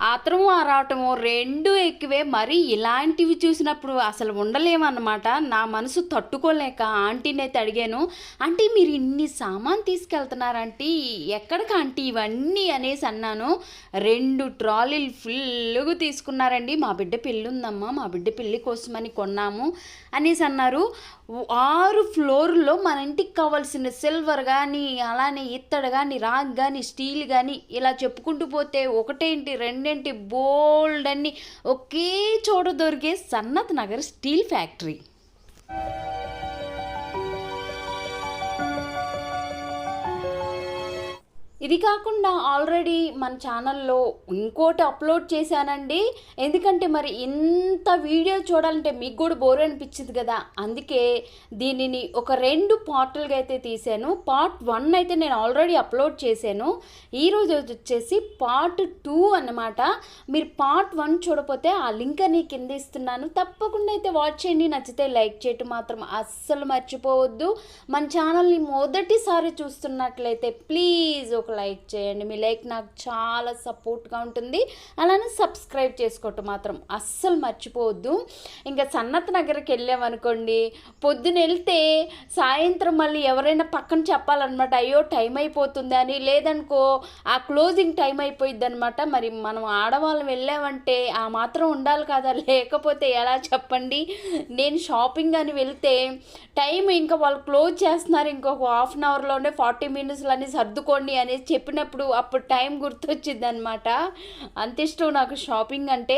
ఆత్రము ఆరాటము రెండు ఎక్కువే. మరి ఇలాంటివి చూసినప్పుడు అసలు ఉండలేమన్నమాట నా మనసు తట్టుకోలేక ఆంటీని అయితే అడిగాను. ఆంటీ మీరు ఇన్ని సామాన్ తీసుకెళ్తున్నారంటే ఎక్కడికి ఆంటీ? ఇవన్నీ అనేసి అన్నాను. రెండు ట్రాలీలు ఫుల్గా తీసుకున్నారండి. మా బిడ్డ పెళ్ళి ఉందమ్మా మా బిడ్డ పెళ్ళి కోసమని కొన్నాము అనేసి అన్నారు. ఆరు ఫ్లోర్లో మన ఇంటికి కావాల్సిన సిల్వర్ కానీ అలానే ఇత్తడి కానీ రాగ్ కానీ స్టీల్ కానీ ఇలా చెప్పుకుంటూ పోతే ఒకటేంటి రెండేంటి బోల్డ్ అన్ని ఒకే చోట దొరికే సన్నత్ నగర్ స్టీల్ ఫ్యాక్టరీ. ఇది కాకుండా ఆల్రెడీ మన ఛానల్లో ఇంకోటి అప్లోడ్ చేశానండి. ఎందుకంటే మరి ఇంత వీడియో చూడాలంటే మీకు కూడా బోర్ అనిపించింది కదా. అందుకే దీనిని ఒక రెండు పార్టులుగా అయితే తీసాను పార్ట్ వన్ అయితే నేను ఆల్రెడీ అప్లోడ్ చేశాను. ఈరోజు వచ్చేసి పార్ట్ టూ అన్నమాట. మీరు పార్ట్ వన్ చూడపోతే ఆ లింక్ అని కింద ఇస్తున్నాను. తప్పకుండా అయితే వాచ్ చేయండి. నచ్చితే లైక్ చేయటం మాత్రం అస్సలు మర్చిపోవద్దు. మన ఛానల్ని మొదటిసారి చూస్తున్నట్లయితే ప్లీజ్ ఒక లైక్ చేయండి. మీ లైక్ నాకు చాలా సపోర్ట్గా ఉంటుంది. అలానే సబ్స్క్రైబ్ చేసుకోవటం మాత్రం అస్సలు మర్చిపోవద్దు. ఇంకా సన్నత్ నగర్కి వెళ్ళామనుకోండి పొద్దున వెళ్తే సాయంత్రం మళ్ళీ ఎవరైనా పక్కన చెప్పాలన్నమాట అయ్యో టైం అయిపోతుంది అని. లేదనుకో ఆ క్లోజింగ్ టైం అయిపోయింది అనమాట మరి మనం ఆడవాళ్ళం వెళ్ళామంటే ఆ మాత్రం ఉండాలి కదా. లేకపోతే ఎలా చెప్పండి? నేను షాపింగ్ అని వెళ్తే టైం ఇంకా వాళ్ళు క్లోజ్ చేస్తున్నారు. ఇంకొక హాఫ్ అన్ అవర్లోనే ఫార్టీ మినిట్స్లో అని సర్దుకోండి అని చెప్పినప్పుడు అప్పుడు టైం గుర్తొచ్చింది అనమాట అంత ఇష్టం నాకు షాపింగ్ అంటే.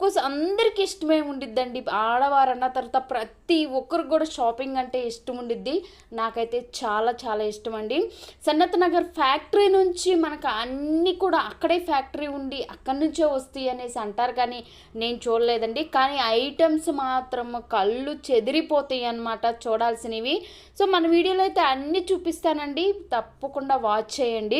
కోర్స్ అందరికీ ఇష్టమే ఉండిద్దండి. ఆడవారు అన్న తర్వాత ప్రతి ఒక్కరికి కూడా షాపింగ్ అంటే ఇష్టం ఉండిద్ది. నాకైతే చాలా చాలా ఇష్టం అండి సన్నత్ నగర్ ఫ్యాక్టరీ నుంచి మనకు అన్నీ కూడా అక్కడే ఫ్యాక్టరీ ఉండి అక్కడి నుంచే వస్తాయి అనేసి అంటారు కానీ నేను చూడలేదండి. కానీ ఐటమ్స్ మాత్రం కళ్ళు చెదిరిపోతాయి అన్నమాట చూడాల్సినవి. సో మన వీడియోలో అయితే అన్నీ చూపిస్తానండి. తప్పకుండా వాచ్ చేయండి.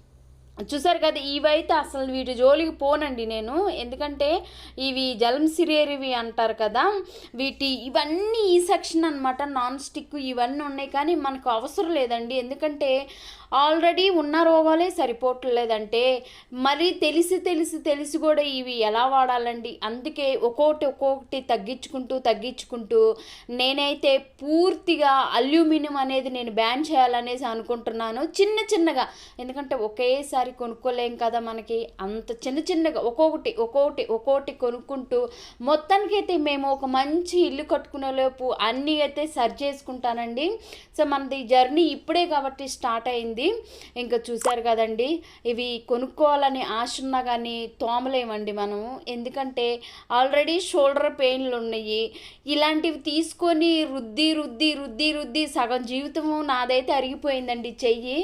చూసారు కదా ఇవైతే అసలు వీటి జోలికి పోనండి నేను. ఎందుకంటే ఇవి జలం సిరేరివి అంటారు కదా వీటి ఇవన్నీ ఈ సెక్షన్ అనమాట నాన్ స్టిక్ ఇవన్నీ ఉన్నాయి కానీ మనకు అవసరం లేదండి. ఎందుకంటే ఆల్రెడీ ఉన్న రోగాలే సరిపోవట్లేదంటే మరి తెలిసి తెలిసి తెలిసి కూడా ఇవి ఎలా వాడాలండి? అందుకే ఒక్కొక్కటి ఒక్కొక్కటి తగ్గించుకుంటూ తగ్గించుకుంటూ నేనైతే పూర్తిగా అల్యూమినియం అనేది నేను బ్యాన్ చేయాలనేసి అనుకుంటున్నాను చిన్న చిన్నగా. ఎందుకంటే ఒకేసారి కొనుక్కోలేం కదా మనకి. అంత చిన్న చిన్నగా ఒక్కొక్కటి ఒక్కొక్కటి ఒక్కొక్కటి కొనుక్కుంటూ మొత్తానికైతే మేము ఒక మంచి ఇల్లు కట్టుకునే లోపు అన్నీ అయితే సరి చేసుకుంటానండి. సో మనది జర్నీ ఇప్పుడే కాబట్టి స్టార్ట్ అయింది. ఇంకా చూశారు కదండి ఇవి కొనుక్కోవాలని ఆశ ఉన్నా కానీ తోమలేమండి మనము. ఎందుకంటే ఆల్రెడీ షోల్డర్ పెయిన్లు ఉన్నాయి. ఇలాంటివి తీసుకొని రుద్ది రుద్ది రుద్ది రుద్ది సగం జీవితము నాదైతే అరిగిపోయిందండి చెయ్యి.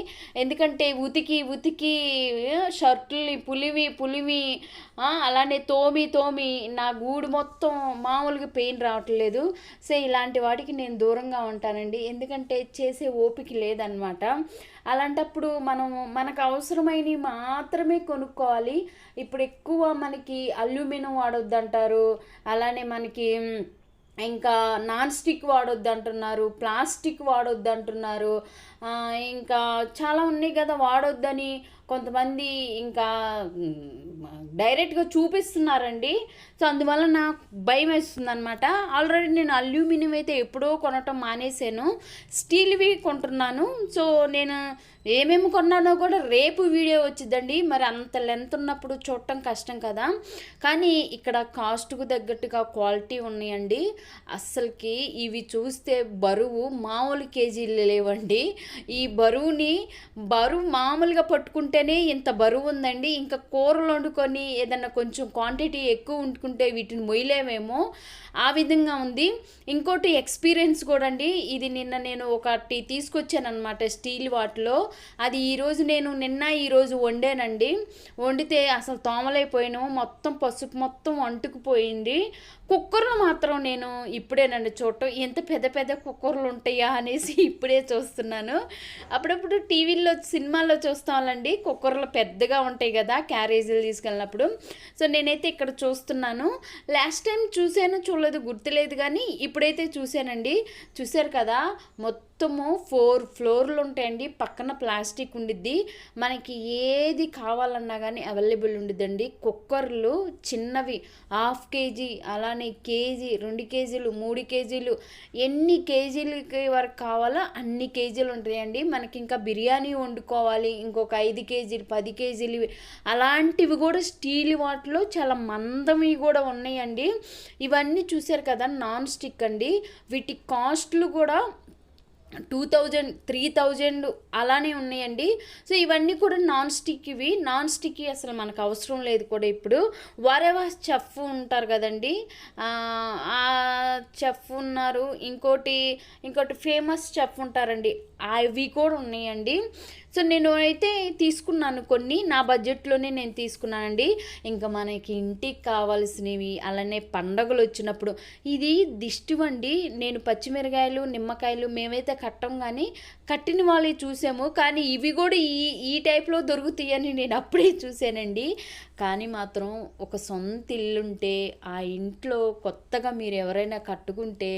ఎందుకంటే ఉతికి ఉతికి షర్టుల్ని పులివి పులివి అలానే తోమి తోమి నా గూడు మొత్తం మామూలుగా పెయిన్ రావట్లేదు. సో ఇలాంటి వాటికి నేను దూరంగా ఉంటానండి. ఎందుకంటే చేసే ఓపిక లేదనమాట. అలాంటప్పుడు మనం మనకు అవసరమైనవి మాత్రమే కొనుక్కోవాలి. ఇప్పుడు ఎక్కువ మనకి అల్యూమినియం వాడొద్దు అంటారు అలానే మనకి ఇంకా నాన్ స్టిక్ వాడొద్దు అంటున్నారు ప్లాస్టిక్ వాడొద్దు అంటున్నారు ఇంకా చాలా ఉన్నాయి కదా వాడొద్దని కొంతమంది ఇంకా డైరెక్ట్గా చూపిస్తున్నారండి. సో అందువల్ల నాకు భయం వేస్తుంది అనమాట ఆల్రెడీ నేను అల్యూమినియం అయితే ఎప్పుడో కొనటం మానేశాను. స్టీల్వి కొంటున్నాను. సో నేను ఏమేమి కొన్నానో కూడా రేపు వీడియో వచ్చిందండి మరి అంత లెంత్ ఉన్నప్పుడు చూడటం కష్టం కదా. కానీ ఇక్కడ కాస్ట్కు తగ్గట్టుగా క్వాలిటీ ఉన్నాయండి. అస్సలకి ఇవి చూస్తే బరువు మామూలు కేజీలు లేవండి. ఈ బరువుని బరువు మామూలుగా పట్టుకుంటేనే ఇంత బరువు ఉందండి. ఇంకా కూరలు వండుకొని ఏదన్నా కొంచెం క్వాంటిటీ ఎక్కువ వండుకుంటే వీటిని మొయ్యలేమేమో. ఆ విధంగా ఉంది. ఇంకోటి ఎక్స్పీరియన్స్ కూడా అండి. ఇది నిన్న నేను ఒకటి తీసుకొచ్చాను అనమాట స్టీల్ వాటిలో. అది ఈరోజు నేను నిన్న ఈరోజు వండానండి. వండితే అసలు తోమలైపోయాను మొత్తం పసుపు మొత్తం అంటుకుపోయింది. కుక్కర్లు మాత్రం నేను ఇప్పుడేనండి చూడటం ఎంత పెద్ద పెద్ద కుక్కర్లు ఉంటాయా అనేసి ఇప్పుడే చూస్తున్నాను. అప్పుడప్పుడు టీవీల్లో సినిమాల్లో చూస్తామండి. కుక్కర్లు పెద్దగా ఉంటాయి కదా క్యారేజీలు తీసుకెళ్ళినప్పుడు. సో నేనైతే ఇక్కడ చూస్తున్నాను. లాస్ట్ టైం చూశాను చూడలేదు గుర్తులేదు కానీ ఇప్పుడైతే చూశానండి. చూశారు కదా మొత్తం మొత్తము ఫోర్ ఫ్లోర్లు ఉంటాయండి. పక్కన ప్లాస్టిక్ ఉండిద్ది. మనకి ఏది కావాలన్నా కానీ అవైలబుల్ ఉండిద్దండి. కుక్కర్లు చిన్నవి హాఫ్ కేజీ అలానే కేజీ రెండు కేజీలు మూడు కేజీలు ఎన్ని కేజీలకి వరకు కావాలో అన్ని కేజీలు ఉంటాయండి. మనకి ఇంకా బిర్యానీ వండుకోవాలి ఇంకొక ఐదు కేజీలు పది కేజీలు అలాంటివి కూడా స్టీల్ వాటిలో చాలా మందవి కూడా ఉన్నాయండి. ఇవన్నీ చూశారు కదా నాన్ స్టిక్ అండి. వీటి కాస్ట్లు కూడా టూ థౌజండ్ త్రీ థౌజండ్ అలానే ఉన్నాయండి. సో ఇవన్నీ కూడా నాన్ స్టిక్ ఇవి నాన్ స్టిక్ అసలు మనకు అవసరం లేదు కూడా ఇప్పుడు. వరెవా చెఫ్ ఉంటారు కదండి. చెఫ్ ఉన్నారు. ఇంకోటి ఇంకోటి ఫేమస్ చెఫ్ ఉంటారండి. అవి కూడా ఉన్నాయండి. సో నేను అయితే తీసుకున్నాను కొన్ని. నా బడ్జెట్లోనే నేను తీసుకున్నానండి. ఇంకా మనకి ఇంటికి కావాల్సినవి అలానే పండగలు వచ్చినప్పుడు ఇది దిష్టి వండి నేను పచ్చిమిరకాయలు నిమ్మకాయలు మేమైతే కట్టం కానీ కట్టిన వాళ్ళే చూసాము. కానీ ఇవి కూడా ఈ ఈ టైప్లో దొరుకుతాయని నేను అప్పుడే చూశానండి కానీ మాత్రం ఒక సొంత ఇల్లుంటే ఆ ఇంట్లో కొత్తగా మీరు ఎవరైనా కట్టుకుంటే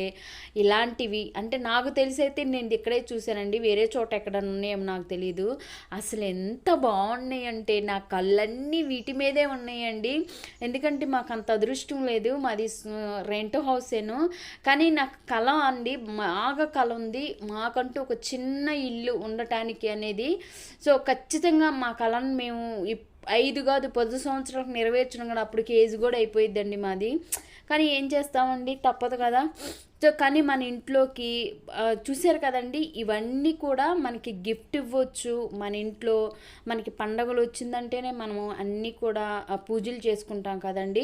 ఇలాంటివి అంటే నాకు తెలిసి అయితే నేను ఇక్కడే చూశానండి వేరే చోట ఎక్కడ ఉన్నాయేమో నాకు తెలియదు అసలు ఎంత బాగున్నాయి అంటే నా కళ్ళన్నీ వీటి మీదే ఉన్నాయండి. ఎందుకంటే మాకు అంత అదృష్టం లేదు. మాది రెంట్ హౌసేను. కానీ నాకు కళ అండి బాగా కళ ఉంది. మాకంటూ ఒక చిన్న ఇల్లు ఉండటానికి అనేది. సో ఖచ్చితంగా మా కళను మేము ఐదు కాదు పది సంవత్సరాలకు నెరవేర్చడం కూడా అప్పుడు కేజీ కూడా అయిపోయిద్దండి మాది. కానీ ఏం చేస్తామండి? తప్పదు కదా. సో కానీ మన ఇంట్లోకి చూసారు కదండి ఇవన్నీ కూడా మనకి గిఫ్ట్ ఇవ్వచ్చు. మన ఇంట్లో మనకి పండగలు వచ్చిందంటేనే మనము అన్నీ కూడా పూజలు చేసుకుంటాం కదండి.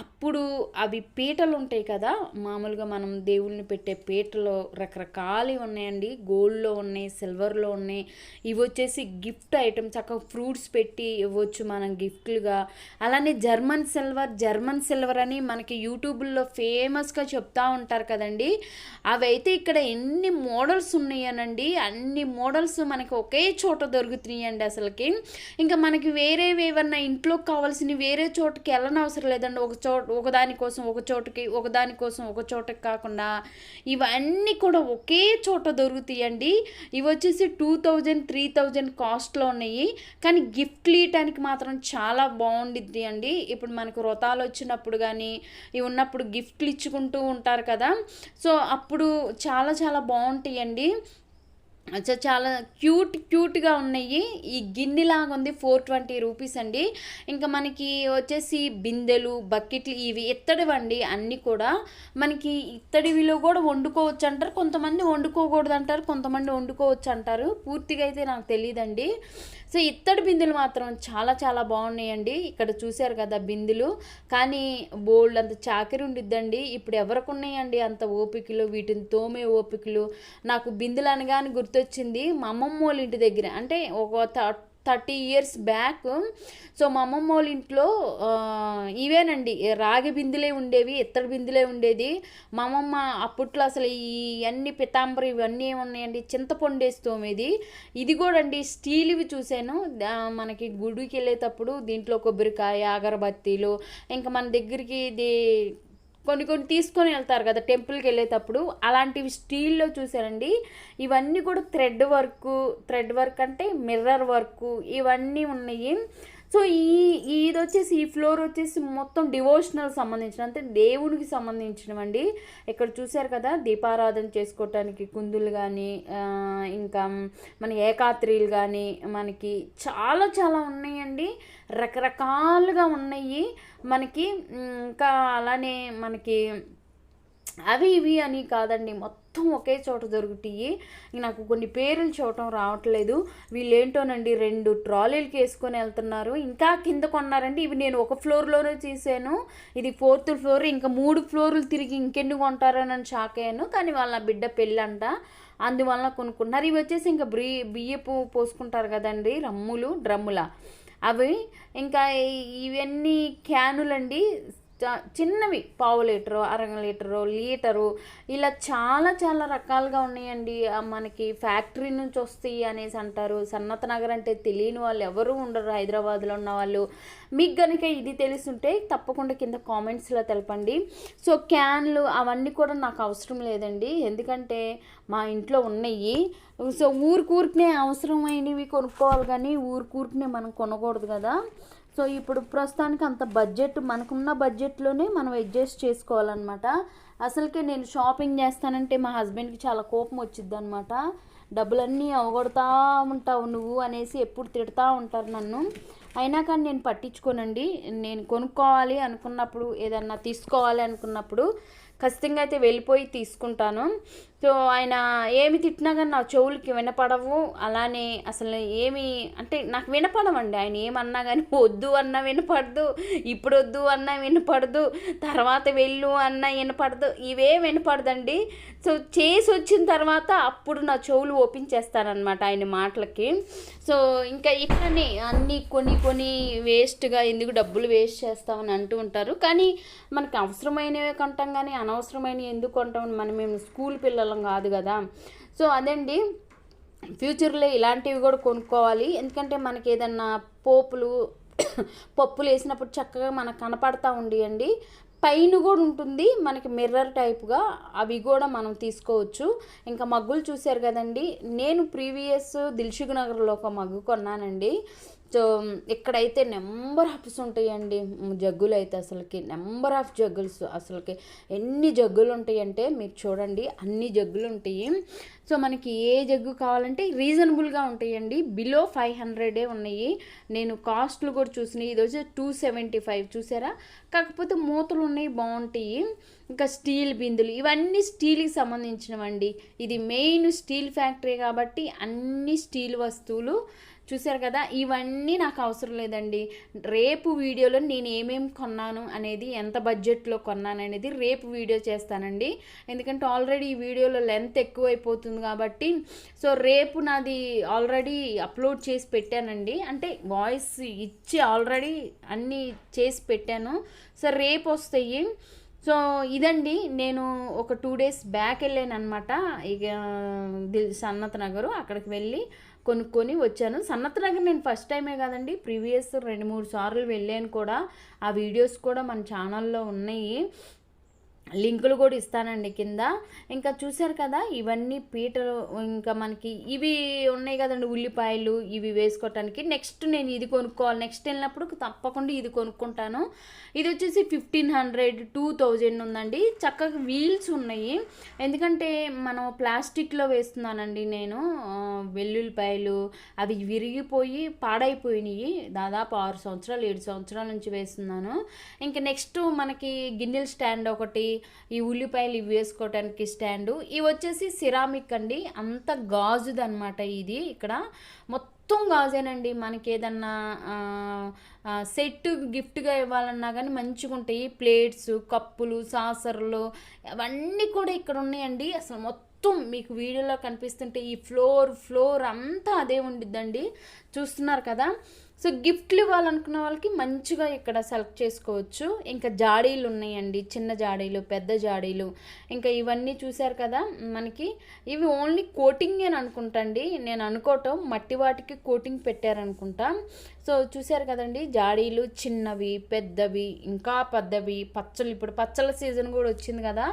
అప్పుడు అవి పీటలు ఉంటాయి కదా మామూలుగా మనం దేవుళ్ళని పెట్టే పీటలు రకరకాలు ఉన్నాయండి. గోల్డ్లో ఉన్నాయి సిల్వర్లో ఉన్నాయి. ఇవి వచ్చేసి గిఫ్ట్ ఐటమ్ చక్కగా ఫ్రూట్స్ పెట్టి ఇవ్వచ్చు మనం గిఫ్ట్లుగా. అలానే జర్మన్ సిల్వర్ జర్మన్ సిల్వర్ అని మనకి యూట్యూబ్లో ఫేమస్గా చెప్తా ఉంటారు కదండి. కదండి అవైతే ఇక్కడ ఎన్ని మోడల్స్ ఉన్నాయనండి. అన్ని మోడల్స్ మనకి ఒకే చోట దొరుకుతున్నాయండి అసలుకి. ఇంకా మనకి వేరే ఏమన్నా ఇంట్లోకి కావాల్సిన వేరే చోటుకి వెళ్ళనవసరం లేదండి. ఒక చోట ఒకదాని కోసం ఒక చోటుకి ఒకదాని కోసం ఒక చోటకి కాకుండా ఇవన్నీ కూడా ఒకే చోట దొరుకుతాయండి. ఇవి వచ్చేసి టూ థౌజండ్ త్రీ థౌజండ్ కాస్ట్లో ఉన్నాయి. కానీ గిఫ్ట్ ఇవ్వటానికి మాత్రం చాలా బాగుండిద్ది అండి ఇప్పుడు మనకు వ్రతాలు వచ్చినప్పుడు కానీ ఇవి ఉన్నప్పుడు గిఫ్ట్లు ఇచ్చుకుంటూ ఉంటారు కదా. సో అప్పుడు చాలా చాలా బాగుంటాయండి. అచ్చా చాలా క్యూట్ క్యూట్గా ఉన్నాయి. ఈ గిన్నెలాగా ఉంది ఫోర్ ట్వంటీ రూపీస్ అండి. ఇంకా మనకి వచ్చేసి బిందెలు బకెట్లు ఇవి ఇత్తడివండి అన్నీ కూడా. మనకి ఇత్తడివిలో కూడా వండుకోవచ్చు అంటారు కొంతమంది వండుకోకూడదు అంటారు కొంతమంది వండుకోవచ్చు అంటారు పూర్తిగా అయితే నాకు తెలియదండి సో ఇత్తడి బిందెలు మాత్రం చాలా చాలా బాగున్నాయండి. ఇక్కడ చూశారు కదా బిందెలు. కానీ బోల్డ్ అంత చాకరి ఉండిద్దండి. ఇప్పుడు ఎవరికి ఉన్నాయండి అంత ఓపికలు? వీటిని తోమే ఓపికలు? నాకు బిందులు అనగానే గుర్తొచ్చింది మా అమ్మమ్మ వాళ్ళ ఇంటి దగ్గర. అంటే ఒక థర్టీ ఇయర్స్ బ్యాక్. సో మా అమ్మమ్మ వాళ్ళ ఇంట్లో ఇవేనండి. రాగి బిందులే ఉండేవి ఇత్తడి బిందులే ఉండేది. మా అమ్మమ్మ అప్పట్లో అసలు ఈ అన్ని పితాంబరి ఇవన్నీ ఏమున్నాయండి? చింతపండు వేస్తోమేది ఇది కూడా అండి స్టీల్వి చూశాను. మనకి గుడికి వెళ్ళేటప్పుడు దీంట్లో కొబ్బరికాయ అగరబత్తీలు ఇంకా మన దగ్గరికి ఇది కొన్ని కొన్ని తీసుకొని వెళ్తారు కదా టెంపుల్కి వెళ్ళేటప్పుడు. అలాంటివి స్టీల్లో చూసారండి ఇవన్నీ కూడా థ్రెడ్ వర్క్ థ్రెడ్ వర్క్ అంటే మిర్రర్ వర్క్ ఇవన్నీ ఉన్నాయి. సో ఈ ఇది వచ్చేసి ఈ ఫ్లోర్ వచ్చేసి మొత్తం డివోషనల్ సంబంధించిన అంటే దేవుడికి సంబంధించినవండి. ఇక్కడ చూశారు కదా దీపారాధన చేసుకోవటానికి కుందులు కానీ ఇంకా మన ఏకాత్రిలు కానీ మనకి చాలా చాలా ఉన్నాయండి. రకరకాలుగా ఉన్నాయి. మనకి ఇంకా అలానే మనకి అవి ఇవి అని కాదండి. మొత్తం ఒకే చోట దొరుకుతాయి. నాకు కొన్ని పేర్లు చూడటం రావట్లేదు. వీళ్ళు ఏంటోనండి రెండు ట్రాలీలకి వేసుకొని వెళ్తున్నారు. ఇంకా కింద కొన్నారండి. ఇవి నేను ఒక ఫ్లోర్లోనే తీసాను. ఇది ఫోర్త్ ఫ్లోర్ ఇంకా మూడు ఫ్లోర్లు తిరిగి ఇంకెన్ని కొంటారని షాక్ అయ్యాను. కానీ వాళ్ళ బిడ్డ పెళ్ళంట. అందువల్ల కొనుక్కుంటున్నారు ఇవి వచ్చేసి ఇంకా బ్రీ బియ్యపు పోసుకుంటారు కదండి రమ్ములు డ్రమ్ముల. అవి ఇంకా ఇవన్నీ క్యానులండి. చిన్నవి. పావు లీటరు అర లీటరు లీటరు. ఇలా చాలా చాలా రకాలుగా ఉన్నాయండి. మనకి ఫ్యాక్టరీ నుంచి వస్తాయి అనేసి అంటారు. సన్నత నగర్ అంటే తెలియని వాళ్ళు ఎవరు ఉండరు. హైదరాబాద్లో ఉన్న వాళ్ళు. మీకు కనుక ఇది తెలుసుంటే తప్పకుండా కింద కామెంట్స్లో తెలపండి. సో క్యాన్లు అవన్నీ కూడా నాకు అవసరం లేదండి. ఎందుకంటే మా ఇంట్లో ఉన్నాయి. సో ఊరికూరికనే అవసరమైనవి కొనుక్కోవాలి కానీ ఊరికూరికనే మనం కొనకూడదు కదా. సో ఇప్పుడు ప్రస్తుతానికి అంత బడ్జెట్ మనకున్న బడ్జెట్లోనే మనం అడ్జస్ట్ చేసుకోవాలన్నమాట. అసలుకే నేను షాపింగ్ చేస్తానంటే మా హస్బెండ్కి చాలా కోపం వచ్చింది అనమాట డబ్బులన్నీ అవగొడతా ఉంటావు నువ్వు అనేసి ఎప్పుడు తిడతా ఉంటారు నన్ను. అయినా కానీ నేను పట్టించుకోనండి. నేను కొనుక్కోవాలి అనుకున్నప్పుడు ఏదన్నా తీసుకోవాలి అనుకున్నప్పుడు ఖచ్చితంగా అయితే వెళ్ళిపోయి తీసుకుంటాను. సో ఆయన ఏమి తిట్టినా కానీ నా చెవులకి వినపడవు. అలానే అసలు ఏమి అంటే నాకు వినపడవండి. ఆయన ఏమన్నా కానీ వద్దు అన్నా వినపడదు ఇప్పుడు వద్దు అన్నా వినపడదు తర్వాత వెళ్ళు అన్నా వినపడదు ఇవే వినపడదండి. సో చేసి వచ్చిన తర్వాత అప్పుడు నా చెవులు ఓపెన్ చేస్తానన్నమాట ఆయన మాటలకి. సో ఇంకా ఇట్లనే అన్నీ కొన్ని కొన్ని వేస్ట్గా ఎందుకు డబ్బులు వేస్ట్ చేస్తామని అంటూ ఉంటారు. కానీ మనకి అవసరమైనవే కొంటాం కానీ అనవసరమైనవి ఎందుకు కొంటాం? మనం మేము స్కూల్ పిల్లలు కాదు కదా. సో అదండి. ఫ్యూచర్లో ఇలాంటివి కూడా కొనుక్కోవాలి. ఎందుకంటే మనకి ఏదన్నా పోపులు పప్పులు వేసినప్పుడు చక్కగా మనకు కనపడతా ఉండియండి. పైన కూడా ఉంటుంది. మనకి మిర్రర్ టైప్గా అవి కూడా మనం తీసుకోవచ్చు. ఇంకా మగ్గులు చూశారు కదండి. నేను ప్రీవియస్ దిల్షుక్ నగర్లో ఒక మగ్గు కొన్నానండి. ఇక్కడైతే నెంబర్ ఆఫ్స్ ఉంటాయండి. జగ్గులు అయితే అసలుకి నెంబర్ ఆఫ్ జగ్గుల్స్ అసలుకి ఎన్ని జగ్గులు ఉంటాయంటే మీరు చూడండి అన్ని జగ్గులు ఉంటాయి. సో మనకి ఏ జగ్గు కావాలంటే రీజనబుల్గా ఉంటాయండి. బిలో ఫైవ్ హండ్రెడే ఉన్నాయి. నేను కాస్ట్లు కూడా చూసినాయి. ఇది వచ్చి టూ సెవెంటీ ఫైవ్ చూసారా? కాకపోతే మూతలు ఉన్నాయి బాగుంటాయి. ఇంకా స్టీల్ బిందులు ఇవన్నీ స్టీల్కి సంబంధించినవండి. ఇది మెయిన్ స్టీల్ ఫ్యాక్టరీ కాబట్టి అన్ని స్టీల్ వస్తువులు చూశారు కదా? ఇవన్నీ నాకు అవసరం లేదండి. రేపు వీడియోలో నేను ఏమేమి కొన్నాను అనేది ఎంత బడ్జెట్లో కొన్నాను అనేది రేపు వీడియో చేస్తానండి. ఎందుకంటే ఆల్రెడీ ఈ వీడియోలో లెంత్ ఎక్కువైపోతుంది కాబట్టి సో రేపు నాది ఆల్రెడీ అప్లోడ్ చేసి పెట్టానండి. అంటే వాయిస్ ఇచ్చి ఆల్రెడీ అన్నీ చేసి పెట్టాను. సో రేపు వస్తాయి. సో ఇదండి. నేను ఒక టూ డేస్ బ్యాక్ వెళ్ళాను అనమాట ఇక దిల్ సన్నత్ నగరు అక్కడికి వెళ్ళి కొనుక్కొని వచ్చాను. సన్నత్ నగర్ నేను ఫస్ట్ టైమే కాదండి ప్రీవియస్ రెండు మూడు సార్లు వెళ్ళాను కూడా. ఆ వీడియోస్ కూడా మన ఛానల్లో ఉన్నాయి. లింకులు కూడా ఇస్తానండి కింద. ఇంకా చూశారు కదా ఇవన్నీ పీటలు ఇంకా మనకి ఇవి ఉన్నాయి కదండి ఉల్లిపాయలు ఇవి వేసుకోవటానికి. నెక్స్ట్ నేను ఇది కొనుక్కోవాలి. నెక్స్ట్ వెళ్ళినప్పుడు తప్పకుండా ఇది కొనుక్కుంటాను. ఇది వచ్చేసి ఫిఫ్టీన్ హండ్రెడ్ టూ థౌజండ్ ఉందండి. చక్కగా వీల్స్ ఉన్నాయి. ఎందుకంటే మనం ప్లాస్టిక్లో వేస్తున్నానండి నేను. వెల్లుల్లిపాయలు అవి విరిగిపోయి పాడైపోయినాయి. దాదాపు ఆరు సంవత్సరాలు ఏడు సంవత్సరాల నుంచి వేస్తున్నాను. ఇంకా నెక్స్ట్ మనకి గిన్నెల స్టాండ్ ఒకటి ఈ ఉల్లిపాయలు ఇవి వేసుకోవటానికి స్టాండు. ఇవి వచ్చేసి సిరామిక్ అండి. అంత గాజుదనమాట ఇది ఇక్కడ. మొత్తం గాజేనండి. మనకి ఏదన్నా సెట్ గిఫ్ట్గా ఇవ్వాలన్నా కానీ మంచిగా ఉంటాయి ప్లేట్స్ కప్పులు సాసర్లు అవన్నీ కూడా ఇక్కడ ఉన్నాయండి. అసలు మొత్తం మీకు వీడియోలో కనిపిస్తుంటే ఈ ఫ్లోర్ ఫ్లోర్ అంతా అదే ఉండిద్దండి. చూస్తున్నారు కదా? సో గిఫ్ట్లు ఇవ్వాలనుకున్న వాళ్ళకి మంచిగా ఇక్కడ సెలెక్ట్ చేసుకోవచ్చు. ఇంకా జాడీలు ఉన్నాయండి. చిన్న జాడీలు పెద్ద జాడీలు. ఇంకా ఇవన్నీ చూశారు కదా మనకి. ఇవి ఓన్లీ కోటింగ్ అని అనుకుంటండి. నేను అనుకోవటం మట్టి వాటికి కోటింగ్ పెట్టారనుకుంటా. సో చూశారు కదండి జాడీలు చిన్నవి పెద్దవి ఇంకా పెద్దవి పచ్చలు ఇప్పుడు పచ్చళ్ళ సీజన్ కూడా వచ్చింది కదా.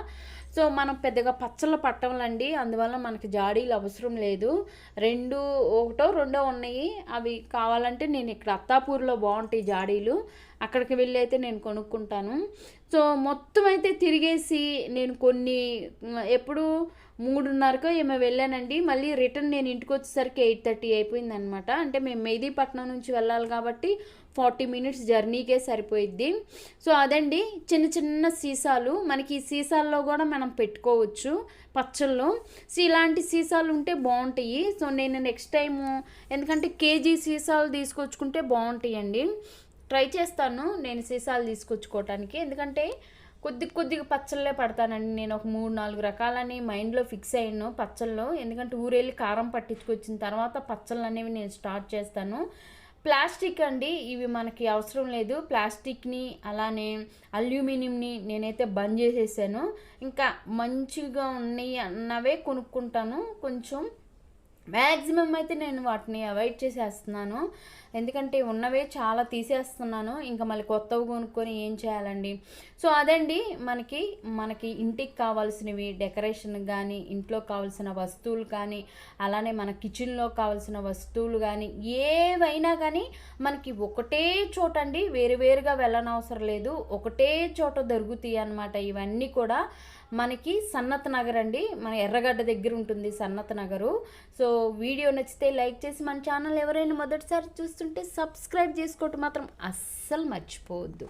సో మనం పెద్దగా పచ్చళ్ళు పట్టంలండి అందువల్ల మనకి జాడీలు అవసరం లేదు. రెండు ఒకటో రెండో ఉన్నాయి. అవి కావాలంటే నేను ఇక్కడ అత్తాపూర్లో బాగుంటాయి జాడీలు. అక్కడికి వెళ్ళి అయితే నేను కొనుక్కుంటాను. సో మొత్తం అయితే తిరిగేసి నేను కొన్ని ఎప్పుడు మూడున్నరకో ఏమో వెళ్ళానండి. మళ్ళీ రిటర్న్ నేను ఇంటికి వచ్చేసరికి ఎయిట్ థర్టీ అయిపోయింది అనమాట అంటే మేము మెహదీపట్నం నుంచి వెళ్ళాలి కాబట్టి ఫార్టీ మినిట్స్ జర్నీకే సరిపోయిద్ది. సో అదండి చిన్న చిన్న సీసాలు. మనకి ఈ సీసాల్లో కూడా మనం పెట్టుకోవచ్చు పచ్చళ్ళు. సో ఇలాంటి సీసాలు ఉంటే బాగుంటాయి. సో నేను నెక్స్ట్ టైము ఎందుకంటే కేజీ సీసాలు తీసుకొచ్చుకుంటే బాగుంటాయండి. ట్రై చేస్తాను నేను సీసాలు తీసుకొచ్చుకోవటానికి. ఎందుకంటే కొద్ది కొద్దిగా పచ్చళ్ళే పడతానండి. నేను ఒక మూడు నాలుగు రకాలని మైండ్లో ఫిక్స్ అయ్యాను పచ్చళ్ళు ఎందుకంటే ఊరెళ్ళి కారం పట్టించుకొచ్చిన తర్వాత పచ్చళ్ళు అనేవి నేను స్టార్ట్ చేస్తాను. ప్లాస్టిక్ అండి ఇవి మనకి అవసరం లేదు. ప్లాస్టిక్ని అలానే అల్యూమినియంని నేనైతే బంద్ చేసేసాను. ఇంకా మంచిగా ఉన్నాయి అన్నవే కొనుక్కుంటాను. కొంచెం మ్యాక్సిమం అయితే నేను వాటిని అవాయిడ్ చేసేస్తున్నాను. ఎందుకంటే ఉన్నవే చాలా తీసేస్తున్నాను. ఇంకా మళ్ళీ కొత్తవి కొనుక్కొని ఏం చేయాలండి? సో అదండి మనకి మనకి ఇంటికి కావాల్సినవి డెకరేషన్ కానీ ఇంట్లో కావాల్సిన వస్తువులు కానీ అలానే మన కిచెన్లో కావాల్సిన వస్తువులు కానీ ఏవైనా కానీ మనకి ఒకటే చోట అండి వేరు వేరుగా వెళ్ళనవసరం లేదు. ఒకటే చోట దొరుకుతాయి అన్నమాట ఇవన్నీ కూడా మనకి సన్నత్ నగర్ అండి. మన ఎర్రగడ్డ దగ్గర ఉంటుంది సన్నత్ నగరు. సో వీడియో నచ్చితే లైక్ చేసి మన ఛానల్ ఎవరైనా మొదటిసారి చూస్తుంటే సబ్స్క్రైబ్ చేసుకోవటం మాత్రం అస్సలు మర్చిపోవద్దు.